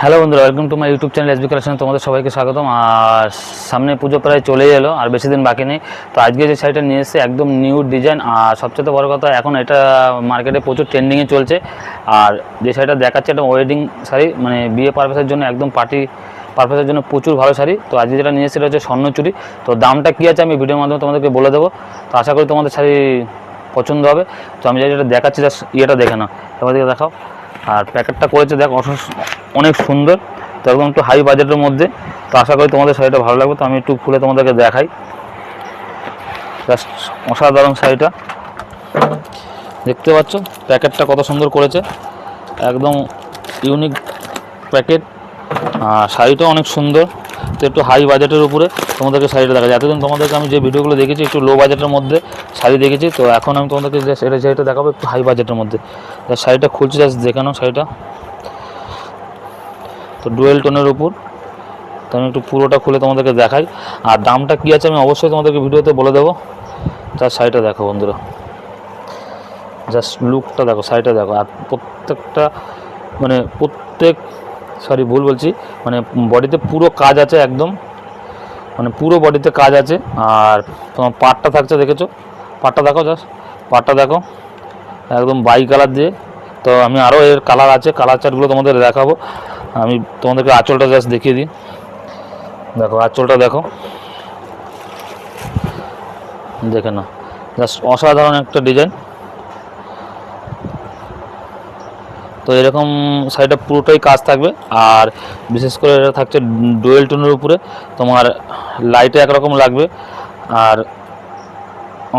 Hello বন্ধুরা welcome to my YouTube channel SB collection তোমাদের সবাইকে স্বাগতম। আর সামনে পুজো প্রায় চলেই এলো, আর বেশি দিন বাকি নেই। তো আজকে যে শাড়িটা নিয়ে এসেছে, একদম নিউ ডিজাইন আর সবচেয়ে বড় কথা, এখন এটা মার্কেটে প্রচুর ট্রেন্ডিংয়ে চলছে। আর যে শাড়িটা দেখাচ্ছে, এটা ওয়েডিং শাড়ি মানে বিয়ে পারপাসের জন্য, একদম পার্টি পারপাসের জন্য প্রচুর ভালো শাড়ি। তো আজকে যেটা নিয়ে এসেছে হচ্ছে স্বর্ণচুরি। তো দামটা কী আছে আমি ভিডিওর মাধ্যমে তোমাদেরকে বলে দেবো। তো আশা করি তোমাদের শাড়ি পছন্দ হবে। তো আমি যেটা দেখাচ্ছি জাস্ট ইয়েটা দেখে নাও। তোমাদেরকে দেখাও। আর প্যাকেটটা করেছে, দেখ অনেক সুন্দর। তো একদম একটু হাই বাজেটের মধ্যে। তো আশা করি তোমাদের শাড়িটা ভালো লাগবে, তো আমি একটু খুলে তোমাদেরকে দেখাই। জাস্ট অসাধারণ শাড়িটা। দেখতে পাচ্ছ, প্যাকেটটা কত সুন্দর করেছে। একদম ইউনিক প্যাকেট। আর শাড়িটাও অনেক সুন্দর। তো একটু হাই বাজেটের উপরে তোমাদেরকে শাড়িটা দেখা যায় এতদিন তোমাদেরকে আমি যে ভিডিওগুলো দেখেছি, একটু লো বাজেটের মধ্যে শাড়ি দেখেছি, তো এখন আমি তোমাদেরকে যে এটা শাড়িটা দেখাবো একটু হাই বাজেটের মধ্যে। শাড়িটা খুলছি জাস্ট দেখানো শাড়িটা। তো ডুয়েল টোনের উপর। তো আমি একটু পুরোটা খুলে তোমাদেরকে দেখাই। আর দামটা কী আছে আমি অবশ্যই তোমাদেরকে ভিডিওতে বলে দেবো। তার শাড়িটা দেখো বন্ধুরা। জাস্ট লুকটা দেখো, শাড়িটা দেখো। আর প্রত্যেকটা মানে প্রত্যেক সরি, ভুল বলছি। মানে বডিতে পুরো কাজ আছে একদম। মানে পুরো বডিতে কাজ আছে। আর তোমার পাটটা থাকছে, দেখেছ? পাটটা দেখো জাস্ট পাটটা দেখো। একদম বাই কালার দিয়ে। তো আমি আরও এর কালার আছে। কালার চার্টগুলো তোমাদের দেখাবো। আমি তোমাদেরকে আঁচলটা জাস্ট দেখিয়ে দিই। দেখো, আঁচলটা দেখো। দেখে না জাস্ট অসাধারণ একটা ডিজাইন তো এরকম শাড়িটা পুরোটাই কাজ থাকবে। আর বিশেষ করে এটা থাকছে ডুয়েল টোনের উপরে। তোমার লাইটে একরকম লাগবে আর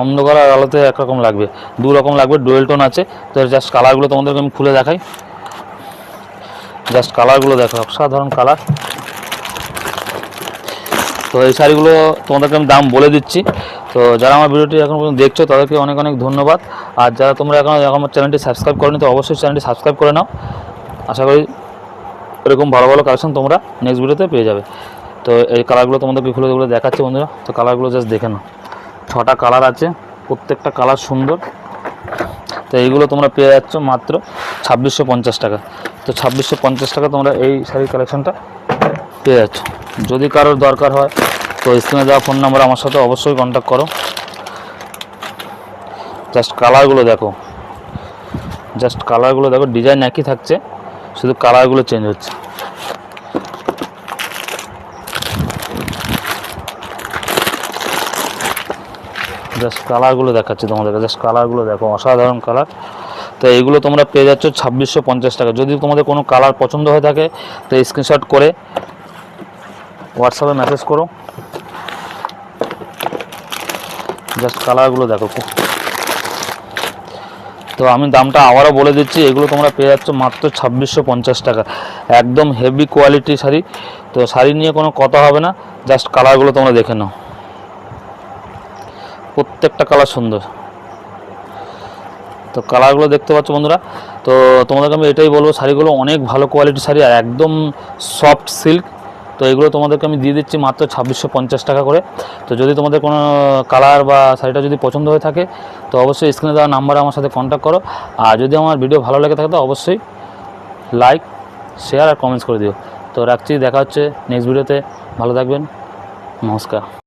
অন্ধকার আর আলোতে একরকম লাগবে। দু রকম লাগবে, ডুয়েল টোন আছে। তো জাস্ট কালারগুলো তোমাদেরকে আমি খুলে দেখাই। জাস্ট কালারগুলো দেখো, অসাধারণ কালার তো এই শাড়িগুলো তোমাদেরকে আমি দাম বলে দিচ্ছি। তো যারা আমার ভিডিওটি এখন পর্যন্ত দেখছ, তাদেরকে অনেক অনেক ধন্যবাদ। আর যারা তোমরা এখন আমার চ্যানেলটি সাবস্ক্রাইব করনি, তো অবশ্যই চ্যানেলটি সাবস্ক্রাইব করে নাও। আশা করি এরকম ভালো ভালো কালেকশন তোমরা নেক্সট ভিডিওতে পেয়ে যাবে। তো এই কালারগুলো তোমাদেরকে খুলে খুলে দেখাচ্ছে বন্ধুরা। তো কালারগুলো জাস্ট দেখে নাও। ছটা কালার আছে, প্রত্যেকটা কালার সুন্দর। তো এইগুলো তোমরা পেয়ে যাচ্ছ মাত্র ছাব্বিশশো পঞ্চাশ টাকা। তো ছাব্বিশশো পঞ্চাশ টাকা তোমরা এই শাড়ির কালেকশনটা পেয়ে যাচ্ছ। যদি কারোর দরকার হয় তো স্ক্রিনে দেওয়া ফোন নাম্বার আমার সাথে অবশ্যই কন্ট্যাক্ট করো। জাস্ট কালারগুলো দেখো। জাস্ট কালারগুলো দেখো ডিজাইন একই থাকছে, শুধু কালারগুলো চেঞ্জ হচ্ছে। জাস্ট কালারগুলো দেখাচ্ছি তোমাদেরকে জাস্ট কালারগুলো দেখো, অসাধারণ কালার তো এইগুলো তোমরা পেয়ে যাচ্ছ ছাব্বিশশো পঞ্চাশ টাকা। যদি তোমাদের কোনো কালার পছন্দ হয়ে থাকে, তো স্ক্রিনশট করে হোয়াটসঅ্যাপে মেসেজ করো। জাস্ট কালারগুলো দেখো তো আমি দামটা আবারও বলে দিচ্ছি, এগুলো তোমরা পেয়ে যাচ্ছ মাত্র ছাব্বিশশো পঞ্চাশ টাকা। একদম হেভি কোয়ালিটি শাড়ি। তো শাড়ি নিয়ে কোনো কথা হবে না জাস্ট কালারগুলো তোমরা দেখে নাও। প্রত্যেকটা কালার সুন্দর। তো কালারগুলো দেখতে পাচ্ছ বন্ধুরা, তো তোমাদেরকে আমি এটাই বলব, শাড়িগুলো অনেক ভালো কোয়ালিটির শাড়ি আর একদম সফট সিল্ক তো এগুলো তোমাদেরকে আমি দিয়ে দিচ্ছি মাত্র ছাব্বিশশো পঞ্চাশ টাকা করে। তো যদি তোমাদের কোনো কালার বা শাড়িটা যদি পছন্দ হয়ে থাকে, তো অবশ্যই স্ক্রিনে দেওয়া নাম্বারে আমার সাথে কন্ট্যাক্ট করো। আর যদি আমার ভিডিও ভালো লেগে থাকে, তো অবশ্যই লাইক শেয়ার আর কমেন্টস করে দিও। তো রাখছি, দেখা হচ্ছে নেক্সট ভিডিওতে ভালো থাকবেন। নমস্কার।